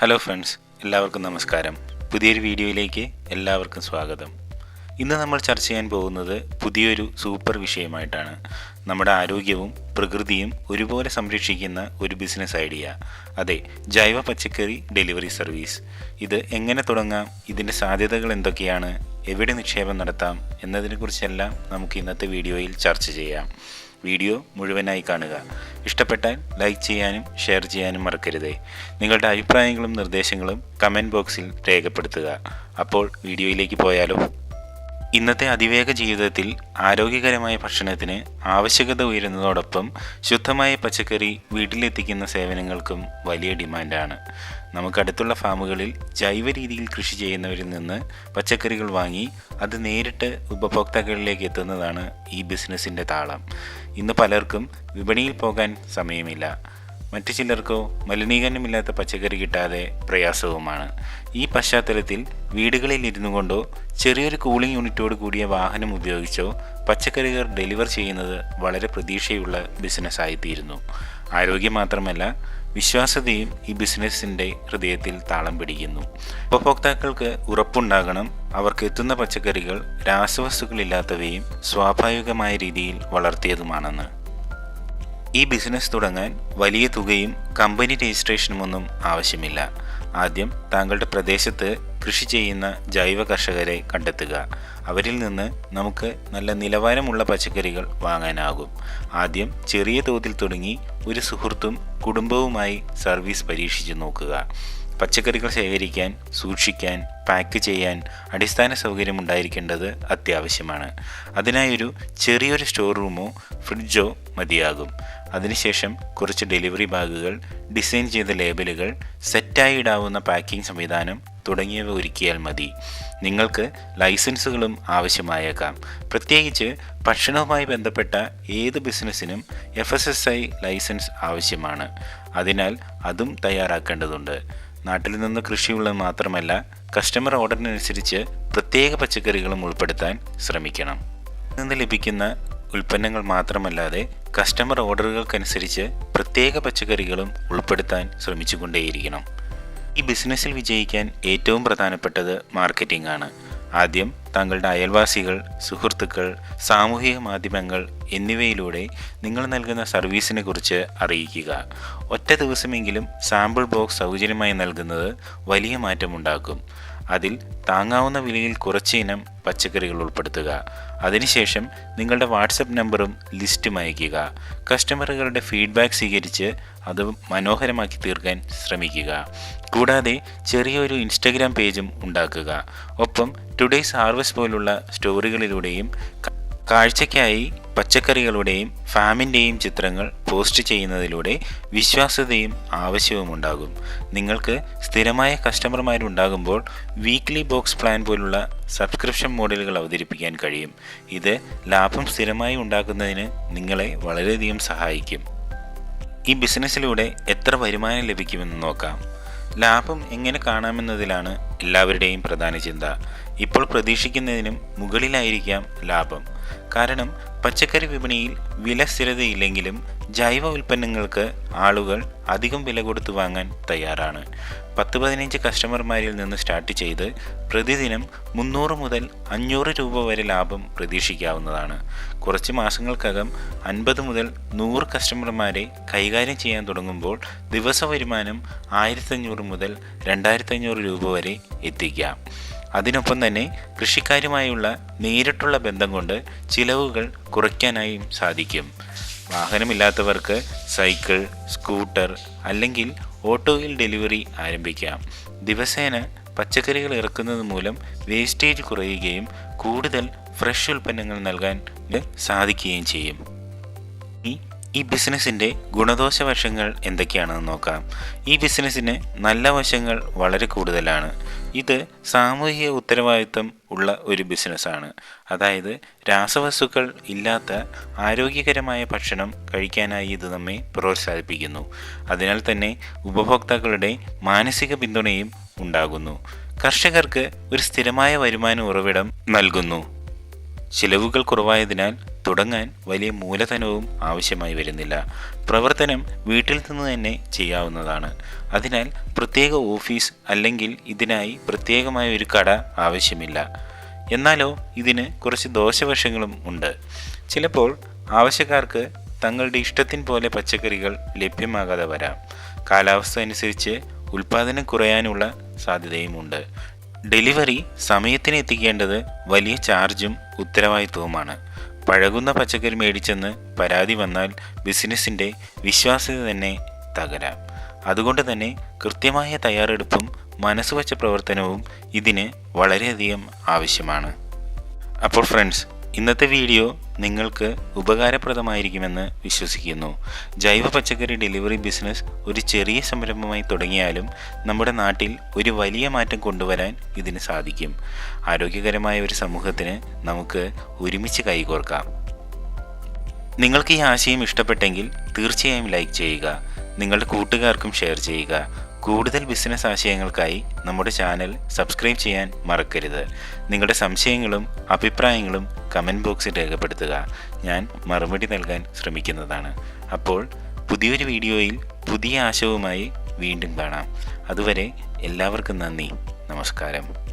Hello friends എല്ലാവർക്കും നമസ്കാരം. പുതിയൊരു വീഡിയോയിലേക്ക് എല്ലാവർക്കും സ്വാഗതം. ഇന്ന് നമ്മൾ ചർച്ച ചെയ്യാൻ പോകുന്നത് പുതിയൊരു സൂപ്പർ വിഷയമായിട്ടാണ്. നമ്മുടെ ആരോഗ്യവും പ്രകൃതിയും ഒരുപോലെ സംരക്ഷിക്കുന്ന ഒരു ബിസിനസ് ഐഡിയ അതെ ജൈവ പച്ചക്കറി ഡെലിവറി സർവീസ് ഇത് എങ്ങനെ തുടങ്ങാം? ഇതിന്റെ സാധ്യതകൾ എന്തൊക്കെയാണ്? എവിടെ നിക്ഷേപം നടത്താം? എന്നതിനെക്കുറിച്ചെല്ലാം നമുക്ക് ഇന്നത്തെ വീഡിയോയിൽ ചർച്ച ചെയ്യാം. വീഡിയോ മുഴുവനായി കാണുക. ഇഷ്ടപ്പെട്ടാൽ ലൈക്ക് ചെയ്യാനും ഷെയർ ചെയ്യാനും മറക്കരുതേ. നിങ്ങളുടെ അഭിപ്രായങ്ങളും നിർദ്ദേശങ്ങളും കമന്റ് ബോക്സിൽ രേഖപ്പെടുത്തുക. അപ്പോൾ വീഡിയോയിലേക്ക് പോയാലോ? ഇന്നത്തെ അതിവേഗ ജീവിതത്തിൽ ആരോഗ്യകരമായ ഭക്ഷണത്തിന് ആവശ്യകത ഉയരുന്നതോടൊപ്പം ശുദ്ധമായ പച്ചക്കറി വീട്ടിലെത്തിക്കുന്ന സേവനങ്ങൾക്കും വലിയ ഡിമാൻഡാണ്. നമുക്കടുത്തുള്ള ഫാമുകളിൽ ജൈവ രീതിയിൽ കൃഷി ചെയ്യുന്നവരിൽ നിന്ന് പച്ചക്കറികൾ വാങ്ങി അത് നേരിട്ട് ഉപഭോക്താക്കളിലേക്ക് എത്തുന്നതാണ് ഈ ബിസിനസ്സിന്റെ താളം. ഇന്ന് പലർക്കും വിപണിയിൽ പോകാൻ സമയമില്ല. മറ്റു ചിലർക്കോ മലിനീകരണമില്ലാത്ത പച്ചക്കറി കിട്ടാതെ പ്രയാസവുമാണ്. ഈ പശ്ചാത്തലത്തിൽ വീടുകളിൽ ഇരുന്നു കൊണ്ടോ ചെറിയൊരു കൂളിംഗ് യൂണിറ്റോട് കൂടിയ വാഹനം ഉപയോഗിച്ചോ പച്ചക്കറികൾ ഡെലിവർ ചെയ്യുന്നത് വളരെ പ്രതീക്ഷയുള്ള ബിസിനസ്സായിത്തീരുന്നു. ആരോഗ്യം മാത്രമല്ല വിശ്വാസ്യതയും ഈ ബിസിനസ്സിന്റെ ഹൃദയത്തിൽ താളം പിടിക്കുന്നു. ഉപഭോക്താക്കൾക്ക് ഉറപ്പുണ്ടാകണം. അവർക്ക് എത്തുന്ന പച്ചക്കറികൾ രാസവസ്തുക്കളില്ലാത്തവയും സ്വാഭാവികമായ രീതിയിൽ വളർത്തിയതുമാണെന്ന്. ഈ ബിസിനസ് തുടങ്ങാൻ വലിയ തുകയും കമ്പനി രജിസ്ട്രേഷനുമൊന്നും ആവശ്യമില്ല. ആദ്യം താങ്കളുടെ പ്രദേശത്ത് കൃഷി ചെയ്യുന്ന ജൈവ കർഷകരെ കണ്ടെത്തുക. അവരിൽ നിന്ന് നമുക്ക് നല്ല നിലവാരമുള്ള പച്ചക്കറികൾ വാങ്ങാനാകും. ആദ്യം ചെറിയ തോതിൽ തുടങ്ങി ഒരു സുഹൃത്തും കുടുംബവുമായി സർവീസ് പരീക്ഷിച്ചു നോക്കുക. പച്ചക്കറികൾ ശേഖരിക്കാൻ സൂക്ഷിക്കാൻ പാക്ക് ചെയ്യാൻ അടിസ്ഥാന സൗകര്യം ഉണ്ടായിരിക്കേണ്ടത് അത്യാവശ്യമാണ്. അതിനായൊരു ചെറിയൊരു സ്റ്റോർ റൂമോ ഫ്രിഡ്ജോ മതിയാകും. അതിനുശേഷം കുറച്ച് ഡെലിവറി ബാഗുകൾ ഡിസൈൻ ചെയ്ത ലേബലുകൾ സെറ്റായി ഇടാവുന്ന പാക്കിംഗ് സംവിധാനം തുടങ്ങിയവ ഒരുക്കിയാൽ മതി. നിങ്ങൾക്ക് ലൈസൻസുകളും ആവശ്യമായേക്കാം. പ്രത്യേകിച്ച് ഭക്ഷണവുമായി ബന്ധപ്പെട്ട ഏത് ബിസിനസ്സിനും എഫ് ലൈസൻസ് ആവശ്യമാണ്. അതിനാൽ അതും തയ്യാറാക്കേണ്ടതുണ്ട്. നാട്ടിൽ നിന്ന് കൃഷിയുള്ളത് മാത്രമല്ല കസ്റ്റമർ ഓർഡറിനനുസരിച്ച് പ്രത്യേക പച്ചക്കറികളും ഉൾപ്പെടുത്താൻ ശ്രമിക്കണം. നിന്ന് ലഭിക്കുന്ന ഉൽപ്പന്നങ്ങൾ മാത്രമല്ലാതെ കസ്റ്റമർ ഓർഡറുകൾക്കനുസരിച്ച് പ്രത്യേക പച്ചക്കറികളും ഉൾപ്പെടുത്താൻ ശ്രമിച്ചുകൊണ്ടേയിരിക്കണം. ഈ ബിസിനസ്സിൽ വിജയിക്കാൻ ഏറ്റവും പ്രധാനപ്പെട്ടത് മാർക്കറ്റിംഗ് ആണ്. ആദ്യം താങ്കളുടെ അയൽവാസികൾ സുഹൃത്തുക്കൾ സാമൂഹിക മാധ്യമങ്ങൾ എന്നിവയിലൂടെ നിങ്ങൾ നൽകുന്ന സർവീസിനെ കുറിച്ച് അറിയിക്കുക. ഒറ്റ ദിവസമെങ്കിലും സാമ്പിൾ ബോക്സ് സൗജന്യമായി നൽകുന്നത് വലിയ മാറ്റമുണ്ടാക്കും. അതിൽ താങ്ങാവുന്ന വിലയിൽ കുറച്ച് ഇനം പച്ചക്കറികൾ ഉൾപ്പെടുത്തുക. അതിനുശേഷം നിങ്ങളുടെ വാട്സപ്പ് നമ്പറും ലിസ്റ്റും അയയ്ക്കുക. കസ്റ്റമറുകളുടെ ഫീഡ്ബാക്ക് സ്വീകരിച്ച് അത് മനോഹരമാക്കി തീർക്കാൻ ശ്രമിക്കുക. കൂടാതെ ചെറിയൊരു ഇൻസ്റ്റഗ്രാം പേജും ഉണ്ടാക്കുക. ഒപ്പം ടുഡേയ്സ് ഹാർവസ്റ്റ് പോലുള്ള സ്റ്റോറികളിലൂടെയും കാഴ്ചയ്ക്കായി പച്ചക്കറികളുടെയും ഫാമിന്റെയും ചിത്രങ്ങൾ പോസ്റ്റ് ചെയ്യുന്നതിലൂടെ വിശ്വാസ്യതയും ആവശ്യവും ഉണ്ടാകും നിങ്ങൾക്ക് സ്ഥിരമായ കസ്റ്റമർമാരുണ്ടാകുമ്പോൾ വീക്ക്ലി ബോക്സ് പ്ലാൻ പോലുള്ള സബ്സ്ക്രിപ്ഷൻ മോഡലുകൾ അവതരിപ്പിക്കാൻ കഴിയും. ഇത് ലാഭം സ്ഥിരമായി ഉണ്ടാക്കുന്നതിന് നിങ്ങളെ വളരെയധികം സഹായിക്കും. ഈ ബിസിനസ്സിലൂടെ എത്ര വരുമാനം ലഭിക്കുമെന്ന് നോക്കാം. ലാഭം എങ്ങനെ കാണാമെന്നതിലാണ് എല്ലാവരുടെയും പ്രധാന ചിന്ത. ഇപ്പോൾ പ്രതീക്ഷിക്കുന്നതിനും മുകളിലായിരിക്കാം ലാഭം. കാരണം പച്ചക്കറി വിപണിയിൽ വില സ്ഥിരതയില്ലെങ്കിലും ജൈവ ഉൽപ്പന്നങ്ങൾക്ക് ആളുകൾ അധികം വില കൊടുത്തു വാങ്ങാൻ തയ്യാറാണ്. പത്ത് പതിനഞ്ച് കസ്റ്റമർമാരിൽ നിന്ന് സ്റ്റാർട്ട് ചെയ്ത് പ്രതിദിനം മുന്നൂറ് മുതൽ അഞ്ഞൂറ് രൂപ വരെ ലാഭം പ്രതീക്ഷിക്കാവുന്നതാണ്. കുറച്ച് മാസങ്ങൾക്കകം അൻപത് മുതൽ നൂറ് കസ്റ്റമർമാരെ കൈകാര്യം ചെയ്യാൻ തുടങ്ങുമ്പോൾ ദിവസ വരുമാനം ആയിരത്തഞ്ഞൂറ് മുതൽ രണ്ടായിരത്തഞ്ഞൂറ് രൂപ വരെ എത്തിക്കാം. അതിനൊപ്പം തന്നെ കൃഷിക്കാരുമായുള്ള നേരിട്ടുള്ള ബന്ധം കൊണ്ട് ചിലവുകൾ കുറയ്ക്കാനായും സാധിക്കും. വാഹനമില്ലാത്തവർക്ക് സൈക്കിൾ സ്കൂട്ടർ അല്ലെങ്കിൽ ഓട്ടോയിൽ ഡെലിവറി ആരംഭിക്കാം. ദിവസേന പച്ചക്കറികൾ ഇറക്കുന്നത് മൂലം വേസ്റ്റേജ് കുറയുകയും കൂടുതൽ ഫ്രഷ് ഉൽപ്പന്നങ്ങൾ നൽകാൻ സാധിക്കുകയും ചെയ്യും. ഈ ബിസിനസ്സിന്റെ ഗുണദോഷ വശങ്ങൾ എന്തൊക്കെയാണെന്ന് നോക്കാം. ഈ ബിസിനസ്സിന് നല്ല വശങ്ങൾ വളരെ കൂടുതലാണ്. ഇത് സാമൂഹിക ഉത്തരവാദിത്വം ഉള്ള ഒരു ബിസിനസ്സാണ്. അതായത് രാസവസ്തുക്കൾ ഇല്ലാത്ത ആരോഗ്യകരമായ ഭക്ഷണം കഴിക്കാനായി ഇത് നമ്മെ പ്രോത്സാഹിപ്പിക്കുന്നു. അതിനാൽ തന്നെ ഉപഭോക്താക്കളുടെ മാനസിക പിന്തുണയും ഉണ്ടാകുന്നു. കർഷകർക്ക് ഒരു സ്ഥിരമായ വരുമാന ഉറവിടം നൽകുന്നു. ചിലവുകൾ കുറവായതിനാൽ തുടങ്ങാൻ വലിയ മൂലധനവും ആവശ്യമായി വരുന്നില്ല. പ്രവർത്തനം വീട്ടിൽ നിന്ന് തന്നെ ചെയ്യാവുന്നതാണ്. അതിനാൽ പ്രത്യേക ഓഫീസ് അല്ലെങ്കിൽ ഇതിനായി പ്രത്യേകമായ ഒരു കട ആവശ്യമില്ല. എന്നാലോ ഇതിന് കുറച്ച് ദോഷവശങ്ങളും ഉണ്ട്. ചിലപ്പോൾ ആവശ്യക്കാർക്ക് തങ്ങളുടെ ഇഷ്ടത്തിന് പോലെ പച്ചക്കറികൾ ലഭ്യമാകാതെ വരാം. കാലാവസ്ഥ അനുസരിച്ച് ഉൽപാദനം കുറയാനുള്ള സാധ്യതയുമുണ്ട്. ഡെലിവറി സമയത്തിന് എത്തിക്കേണ്ടത് വലിയ ചാർജും ഉത്തരവാദിത്വവുമാണ്. പഴകുന്ന പച്ചക്കറി മേടിച്ചെന്ന് പരാതി വന്നാൽ ബിസിനസ്സിന്റെ വിശ്വാസ്യത തന്നെ തകരാം. അതുകൊണ്ട് തന്നെ കൃത്യമായ തയ്യാറെടുപ്പും മനസ്സുവച്ച പ്രവർത്തനവും ഇതിന് വളരെയധികം ആവശ്യമാണ്. അപ്പോൾ ഫ്രണ്ട്സ് ഇന്നത്തെ വീഡിയോ നിങ്ങൾക്ക് ഉപകാരപ്രദമായിരിക്കുമെന്ന് വിശ്വസിക്കുന്നു. ജൈവ പച്ചക്കറി ഡെലിവറി ബിസിനസ് ഒരു ചെറിയ സംരംഭമായി തുടങ്ങിയാലും നമ്മുടെ നാട്ടിൽ ഒരു വലിയ മാറ്റം കൊണ്ടുവരാൻ ഇതിന് സാധിക്കും. ആരോഗ്യകരമായ ഒരു സമൂഹത്തിന് നമുക്ക് ഒരുമിച്ച് കൈകോർക്കാം. നിങ്ങൾക്ക് ഈ ആശയം ഇഷ്ടപ്പെട്ടെങ്കിൽ തീർച്ചയായും ലൈക്ക് ചെയ്യുക. നിങ്ങളുടെ കൂട്ടുകാർക്കും ഷെയർ ചെയ്യുക. കൂടുതൽ ബിസിനസ് ആശയങ്ങൾക്കായി നമ്മുടെ ചാനൽ സബ്സ്ക്രൈബ് ചെയ്യാൻ മറക്കരുത്. നിങ്ങളുടെ സംശയങ്ങളും അഭിപ്രായങ്ങളും കമന്റ് ബോക്സിൽ രേഖപ്പെടുത്തുക. ഞാൻ മറുപടി നൽകാൻ ശ്രമിക്കുന്നതാണ്. അപ്പോൾ പുതിയൊരു വീഡിയോയിൽ പുതിയ ആശയവുമായി വീണ്ടും കാണാം. അതുവരെ എല്ലാവർക്കും നന്ദി. നമസ്കാരം.